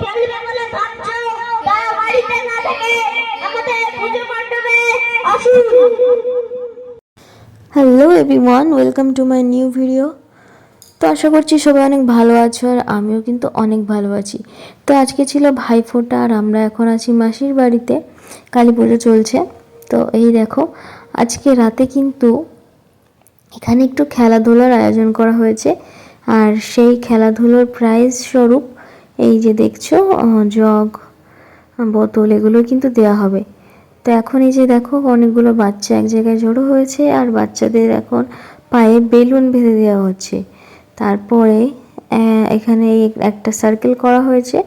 খেলবে বলে ভাবছ তারা বাড়িতে না থেকে আমাদের পুজো মণ্ডপে আসুন। Hello everyone welcome to my new video তো আশা করছি সবাই অনেক ভালো আছো আর আমিও কিন্তু অনেক ভালো আছি। তো আজকে ছিল ভাইফোঁটা আর আমরা এখন আছি মাসির বাড়িতে কালী পুজো চলছে। তো এই দেখো আজকে রাতে কিন্তু এখানে একটু খেলাধুলার আয়োজন করা হয়েছে। আর সেই খেলাধুলোর প্রাইজ স্বরূপ এই যে দেখছ জগ, বোতল, এগুলো কিন্তু দেওয়া হবে। তো এখন এই যে দেখো, অনেকগুলো বাচ্চা এক জায়গায় জড়ো হয়েছে, আর বাচ্চাদের এখন পায়ে বেলুন বেঁধে দেওয়া হচ্ছে। তারপরে এখানে একটা সার্কেল করা হয়েছে।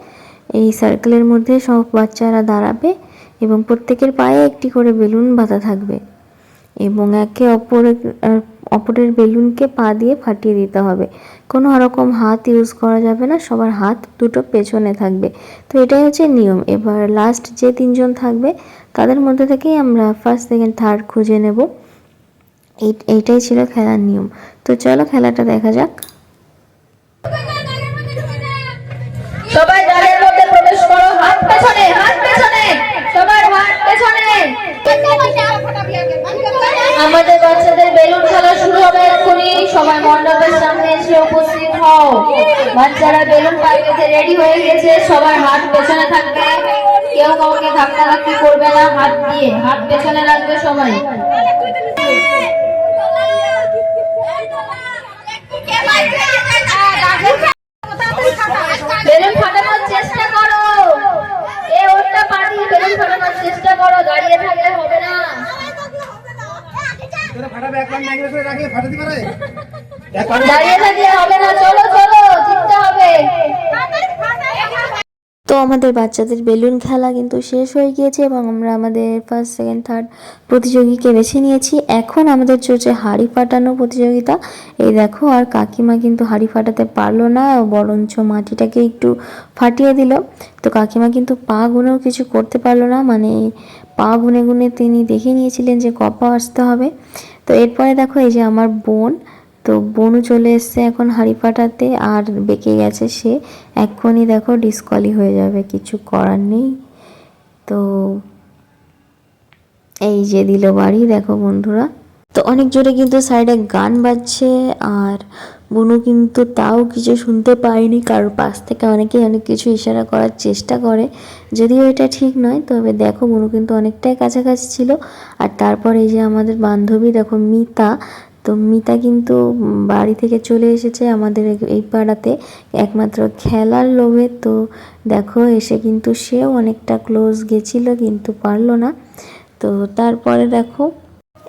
এই সার্কেলের মধ্যে সব বাচ্চারা দাঁড়াবে এবং প্রত্যেকের পায়ে একটি করে বেলুন বাঁধা থাকবে। এবং একে অপরের অপরের বেলুনকে পা দিয়ে ফাটিয়ে দিতে হবে। কোনো রকম হাত ইউজ করা যাবে না, সবার হাত দুটো পেছনে থাকবে। তো এটাই হচ্ছে নিয়ম। এবার লাস্ট যে তিনজন থাকবে, তাদের মধ্যে থেকেই আমরা ফার্স্ট সেকেন্ড থার্ড খুঁজে নেব। এই, এইটাই ছিল খেলার নিয়ম। তো চলো খেলাটা দেখা যাক সবাই জালের মধ্যে প্রবেশ করো হাত পেছনে হাত পেছনে সবার হাত পেছনে আমাদের বাচ্চাদের বেলুন খেলা শুরু হবে এক্ষুনি। সবাই মণ্ডপের সামনে এসে উপস্থিত হও। বাচ্চারা বেলুন পাইতে রেডি হয়ে গেছে। সবার হাত পেছনে থাকবে। কেউ কাউকে ধাক্কা ধাক্কি করবে না। হাত দিয়ে হাত পেছনে রাখবে সবাই বেলুন ফাটানোর চেষ্টা করো এ ওটা পাটি বেলুন ফাটানোর চেষ্টা করো দাঁড়িয়ে থাকলে হবে না তোরা ফাটাবে এক লাইন লাগিয়ে করে রাখে ফাটাতে পারে দাঁড়িয়ে থাকলে হবে না চলো চলো জিততে হবে। তো আমাদের বাচ্চাদের বেলুন খেলা কিন্তু শেষ হয়ে গিয়েছে এবং আমরা আমাদের ফার্স্ট সেকেন্ড থার্ড প্রতিযোগীকে বেছে নিয়েছি। এখন আমাদের চলছে হাড়ি ফাটানো প্রতিযোগিতা। এই দেখো আর কাকিমা কিন্তু হাড়ি ফাটাতে পারল না বরঞ্চ মাটিটাকে একটু ফাটিয়ে দিল। তো কাকিমা কিন্তু পা গুনেও কিছু করতে পারল না মানে পা গুনে গুনে তিনি দেখে নিয়েছিলেন যে কপা আসতে হবে। তো এরপরে দেখো এই যে আমার বোন তো বনু চলে এসছে এখন হাঁড়ি পাঠাতে আর বেঁকে গেছে সে। এক্ষুনি দেখো ডিসকলি হয়ে যাবে, কিছু করার নেই। তো এই যে দিল বাড়ি, দেখো বন্ধুরা। তো অনেক জোরে কিন্তু সাইডে গান বাজছে আর বনু কিন্তু তাও কিছু শুনতে পায়নি, কারোর পাশ থেকে অনেকেই অনেক কিছু ইশারা করার চেষ্টা করে। যদিও এটা ঠিক নয়, তবে দেখো বনু কিন্তু অনেকটাই কাছাকাছি ছিল। আর তারপর এই যে আমাদের বান্ধবী, দেখো মিতা তো মিতা কিন্তু বাড়ি থেকে চলে এসেছে আমাদের এই- পাড়াতে একমাত্র খেলার লোভে। তো দেখো, এসে কিন্তু সেও অনেকটা ক্লোজ গেছিল কিন্তু পারল না। তো তারপরে দেখো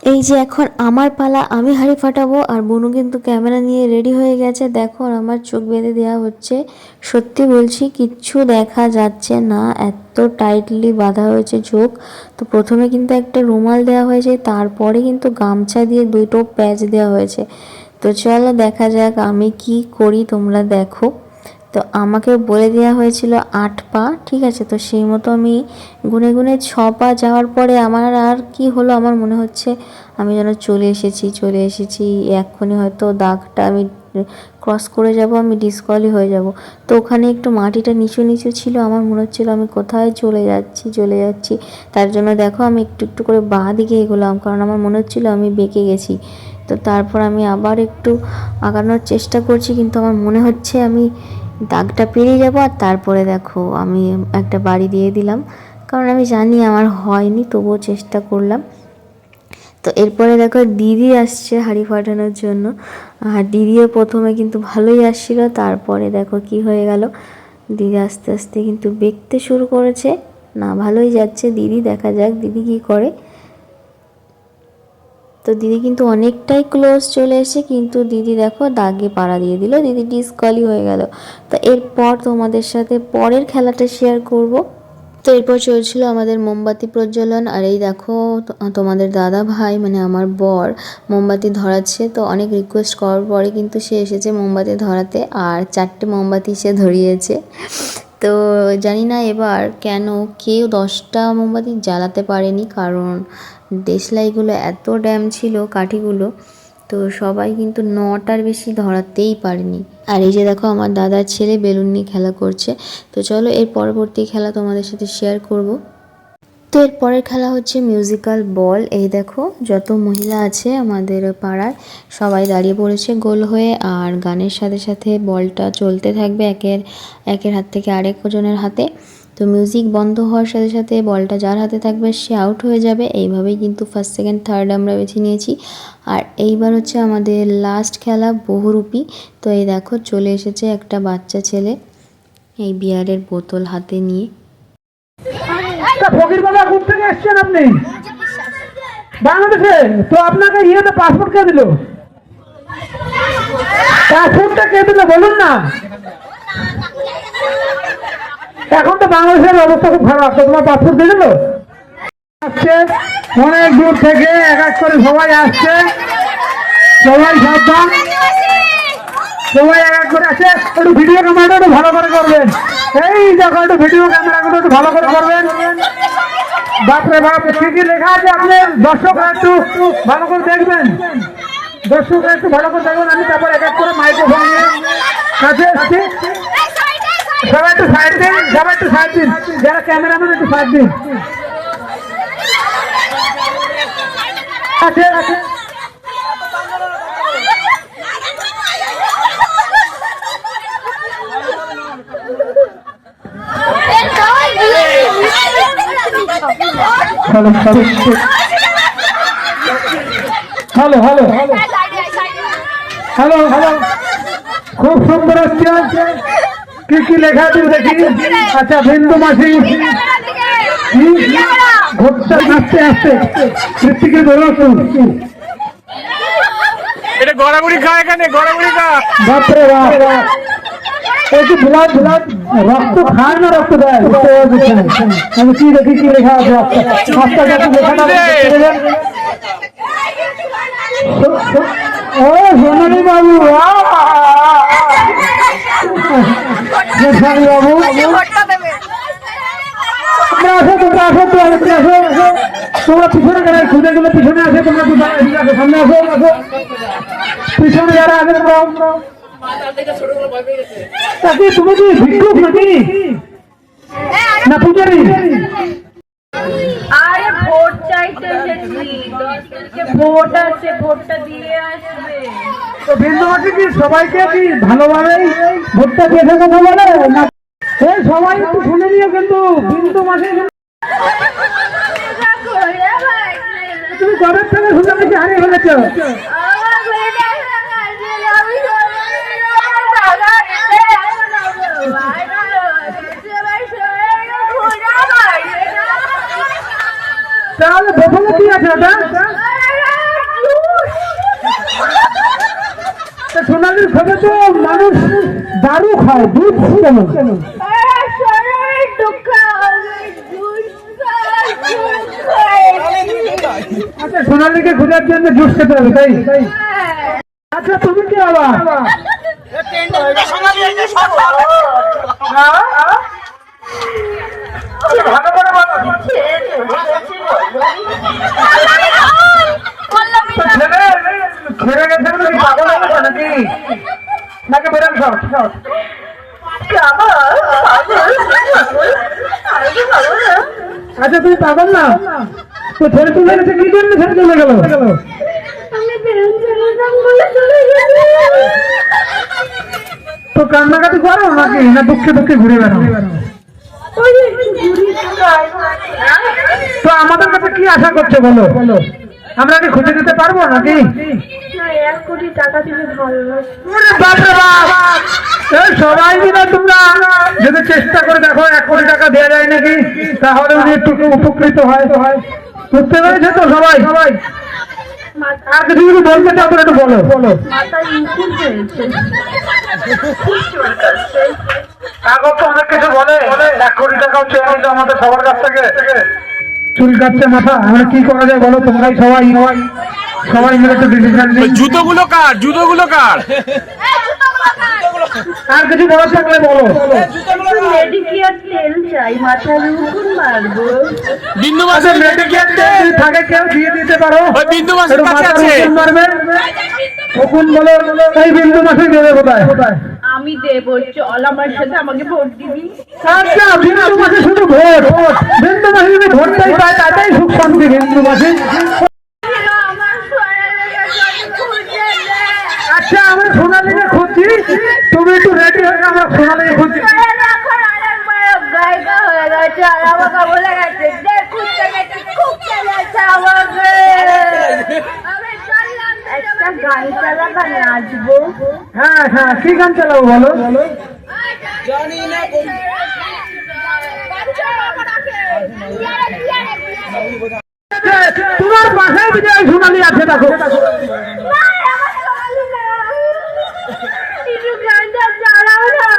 এই যে এখন আমার পালা, আমি হাড়ি ফাটাবো আর বনু কিন্তু ক্যামেরা নিয়ে রেডি হয়ে গেছে। দেখো আমার চোখ বেঁধে দেওয়া হচ্ছে। সত্যি বলছি, কিচ্ছু দেখা যাচ্ছে না। এত টাইটলি বাঁধা হয়েছে চোখ। তো প্রথমে কিন্তু একটা রুমাল দেওয়া হয়েছে, তারপরে কিন্তু গামছা দিয়ে দুটো প্যাচ দেওয়া হয়েছে। তো চলো দেখা যাক আমি কি করি, তোমরা দেখো। তো আমাকে বলে দেওয়া হয়েছিল আট পা, ঠিক আছে? তো সেই মতো আমি গুনে গুনে ছ পা যাওয়ার পরে আমার আর কি হলো আমার মনে হচ্ছে? আমি যেন চলে এসেছি চলে এসেছি। এক্ষুনি হয়তো দাগটা আমি ক্রস করে যাব, আমি ডিসকোয়ালি হয়ে যাব। তো ওখানে একটু মাটিটা নিচু নিচু ছিল, আমার মনে হচ্ছিল আমি কোথায় চলে যাচ্ছি চলে যাচ্ছি। তার জন্য দেখো আমি একটু একটু করে বাঁ দিকে এগোলাম, কারণ আমার মনে হচ্ছিল আমি বেঁকে গেছি। তো তারপর আমি আবার একটু আগানোর চেষ্টা করছি, কিন্তু আমার মনে হচ্ছে আমি দাগটা পেরিয়ে যাব আর তারপরে দেখো আমি একটা বাড়ি দিয়ে দিলাম। কারণ আমি জানি আমার হয়নি, তবুও চেষ্টা করলাম। তো এরপরে দেখো দিদি আসছে হাঁড়ি ফাটানোর জন্য। আর দিদিও প্রথমে কিন্তু ভালোই আসছিল, তারপরে দেখো কি হয়ে গেল। দিদি আস্তে আস্তে কিন্তু বেঁকতে শুরু করেছে। না, ভালোই যাচ্ছে। দিদি দেখা যাক, দিদি কি করে। তো দিদি কিন্তু অনেকটাই ক্লোজ চলে এসে কিন্তু দিদি দেখো দাগে পাড়া দিয়ে দিল, দিদি ডিসকলি হয়ে গেল। তো এরপর তোমাদের সাথে পরের খেলাটা শেয়ার করব। তো এরপর চলছিল আমাদের মোমবাতি প্রজ্বলন, আর এই দেখো তোমাদের দাদা ভাই মানে আমার বর, মোমবাতি ধরাচ্ছে। তো অনেক রিকোয়েস্ট করার পরে কিন্তু সে এসেছে মোমবাতি ধরাতে, আর চারটে মোমবাতি সে ধরিয়েছে। তো জানি না এবার কেন কেউ দশটা মোমবাতি জ্বালাতে পারেনি, কারণ দেশলাইগুলো এত ড্যাম ছিল, কাঠিগুলো, তো সবাই কিন্তু নটার বেশি ধরাতেই পারেনি। আর এই যে দেখো আমার দাদার ছেলে বেলুন নিয়ে খেলা করছে, তো চলো এর পরবর্তী খেলা তোমাদের সাথে শেয়ার করব। তো এর পরের খেলা হচ্ছে মিউজিক্যাল বল এই দেখো, যত মহিলা আছে আমাদের পাড়ার, সবাই দাঁড়িয়ে পড়েছে গোল হয়ে, আর গানের সাথে সাথে বলটা চলতে থাকবে একের একের হাত থেকে আরেক জনের হাতে। তো মিউজিক বন্ধ হওয়ার সাথে সাথে বলটা যার হাতে থাকবে সে আউট হয়ে যাবে। এইভাবেই কিন্তু ফার্স্ট সেকেন্ড থার্ড আমরা বেছে নিয়েছি। আর এইবার হচ্ছে আমাদের লাস্ট খেলা, বহুরূপী। তো এই দেখো, চলে এসেছে একটা বাচ্চা ছেলে এই বিয়ারের বোতল হাতে নিয়ে। তা ফকির বাবা কোথা থেকে এসছেন আপনি? বাংলাদেশে? তো আপনাকে ইয়েতে পাসপোর্ট কে দিল? পাসপোর্টটা কে দিল বলুন না। এখন তো বাংলাদেশের অবস্থা খুব খারাপ, তো তোমার পাসপোর্ট দিয়ে দিল? আসছে, অনেক দূর থেকে এক এক করে সবাই আসছে। সবাই সাবধান। সবাই এক এক করে আছে, একটু ভিডিও ক্যামেরাটা একটু ভালো করে করবেন। এই দেখো, একটু ভিডিও ক্যামেরাগুলো একটু ভালো করে করবেন। বাপরে বাপ, কি কি লেখা আছে আপনি দর্শকরা একটু ভালো করে দেখবেন। দর্শকরা একটু ভালো করে দেখবেন আমি তারপর এক এক করে মাইক্রোফোন নিয়ে কাছে এসছি সবাই একটু সাইড দিন, সবাই একটু সাইড দিন। যারা ক্যামেরাম্যান একটু সাইড দিন। আছে আছে hello hello. Hello hello. Hello hello. খুব সুন্দর হচ্ছে কি কি লেখা আছে দেখি। আচ্ছা বিন্দু মাসি। ঘটছে আস্তে আস্তে। কৃত্তিকে ধরো এটা গড়াগুড়ি খা এখানে গড়াগুড়ি খা। বাপরে বাপ। এই কি ব্লাড ব্লাড রক্ত খায় না রক্ত দেয় বুঝতে পারছি না। আমি কি দেখি কি লেখা আছে আস্তে আস্তে লেখাটা করে দেন। ও সোনালি বাবু আহ! সোনালি বাবু তোমরা আসো তোমরা আসো তো তোমরা আসো আসো তোমরা পিছনে যারা খুঁজে গেলে পিছনে আসে তোমরা পিছনে এদিকে আসো, সামনে আসো আসো পিছনে যারা আছে তোমরা তা কি তুমি কি ভিক্ষুক নাকি? না পূজারি। আরে ভোট চাইতে এসেছি। ভোট আছে ভোটটা দিয়ে আসবে। তো বিন্দুমাসি কি সবাইকে কি ভালোভাবেই ভোটটা দিয়েছে কথা বলে না? সবাই একটু শুনে নিও কিন্তু বিন্দু মাসে তুমি কবের থেকে শুনে বেশি হারিয়ে ফেলেছো? কি ওটা সোনালির খাবে তো মানুষ দারু খায় দুধ কেন আচ্ছা সোনালিকে খোঁজার জন্য জুস খেতে হবে তাই? আচ্ছা তুমি কি বাবা ছেলে আচ্ছা তুমি পাগল না তো ছেড়ে চলে গেছে কি জন্য ছেড়ে চলে গেল তো কান্নাকাটি করো নাকি? না দুঃখে দুঃখে ঘুরে বেড়াও। তো আমাদের কাছে কি আশা করছে বলো? আমরা কি খুঁজে দিতে পারব নাকি? সবাই মিলে তোমরা যদি চেষ্টা করে দেখো, এক কোটি টাকা দেওয়া যায় নাকি, তাহলে উনি একটু উপকৃত হয়। বুঝতে পেরেছে তো সবাই? সবাই আর কিছু যদি বলতে চাও বলো। বলো এখন তো অনেক কিছু বলে? এক কোটি টাকাও চেয়ে নিতে আমাদের সবার কাছ থেকে। চুল কাটছে মাথা আমরা কি করা যায় বলো? তোমরাই সবাই সবাই সবাই মিলে একটা ডিসিশন নিই। জুতোগুলো কার? জুতোগুলো কার? আর কিছু বলার থাকলে বলো। মেডিকেয়ার তেল চাই মাথার উকুন মারবো। বিন্দু আচ্ছা মাসের মেডিকেল থাকে কেউ দিয়ে দিতে পারো? ওই বিন্দু মাসের একটু কাছে আছে। উকুন মারবে? উকুন বলে এই বিন্দু মাসে দেবে কোথায়? কোথায় আমি দেব চল আমার সাথে আমাকে ভোট দিবি। আচ্ছা বিন্দু মাসে শুধু ভোট। বিন্দু মাসে যদি ভোটটাই পায় তাতেই সুখ শান্তি বিন্দু মাসে আচ্ছা আমরা সোনালিকে খুঁজছি তুমি একটু রেডি হয়ে আমরা সোনালিকে খুঁজছি হয়ে হ্যাঁ কি গান চালাবো বলো? তোমার পাশে বিজয় সোনালি আছে দেখো একটু গানটা চালাও না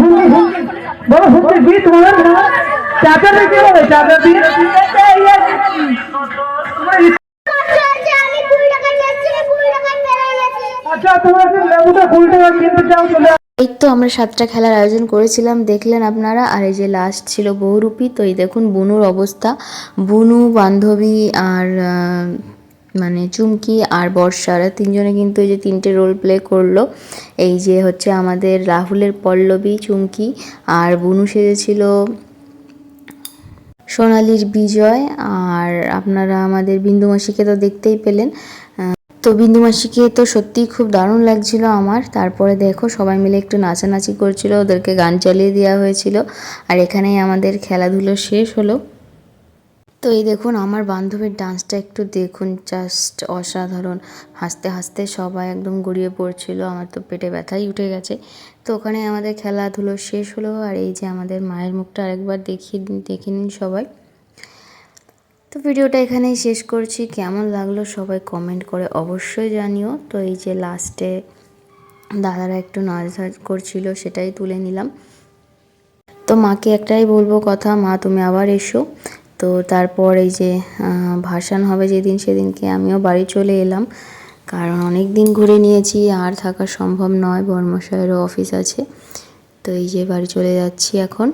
শুনছি বলো শুনছি কি চাচা দিয়ে কি হবে দিয়ে এই তো আমরা সাতটা খেলার আয়োজন করেছিলাম, দেখলেন আপনারা? আর এই যে লাস্ট ছিল বহুরূপী, তো এই দেখুন বুনুর অবস্থা। বুনু, বান্ধবী আর মানে চুমকি আর বর্ষারা। তিনজনে কিন্তু এই যে তিনটে রোল প্লে করল। এই যে হচ্ছে আমাদের রাহুলের পল্লবী চুমকি আর বুনু সেজেছিল সোনালির বিজয়। আর আপনারা আমাদের বিন্দুমাসিকে তো দেখতেই পেলেন। তো বিন্দুমাসিকে তো সত্যিই খুব দারুণ লাগছিল আমার। তারপরে দেখো সবাই মিলে একটু নাচানাচি করছিল, ওদেরকে গান চালিয়ে দেওয়া হয়েছিল। আর এখানেই আমাদের খেলাধুলো শেষ হলো। তো এই দেখুন, আমার বান্ধবীর ডান্সটা একটু দেখুন জাস্ট অসাধারণ। হাসতে হাসতে সবাই একদম গড়িয়ে পড়ছিল, আমার তো পেটে ব্যথাই উঠে গেছে। তো ওখানে আমাদের খেলাধুলো শেষ হলো, আর এই যে আমাদের মায়ের মুখটা আরেকবার দেখিয়ে দেখে নিন সবাই। তো ভিডিওটা এখানেই শেষ করছি। কেমন লাগল সবাই কমেন্ট করে অবশ্যই জানিও। তো এই যে লাস্টে দাদারা একটু নাচ ধাচ করছিল, সেটাই তুলে নিলাম। তো মাকে একটাই বলব কথা, মা, তুমি আবার এসো। তো তারপর এই যে ভাসান হবে যেদিন সেদিনকে আমিও বাড়ি চলে এলাম। কারণ অনেক দিন ঘুরে নিয়েছি, আর থাকা সম্ভব নয় বর্মশায়েরও অফিস আছে। তো এই যে বাড়ি চলে যাচ্ছি এখন।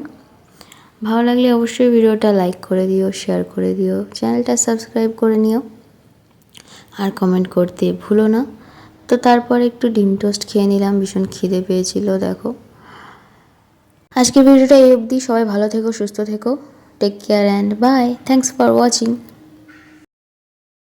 ভালো লাগলে অবশ্যই ভিডিওটা লাইক করে দিও, শেয়ার করে দিও, চ্যানেলটা সাবস্ক্রাইব করে নিও। আর কমেন্ট করতে ভুলো না। তো তারপর একটু ডিম টোস্ট খেয়ে নিলাম, ভীষণ খিদে পেয়েছিল, দেখো। আজকের ভিডিওটা এই অবধি, সবাই ভালো থেকো, সুস্থ থেকো। Take care and bye. Thanks for watching.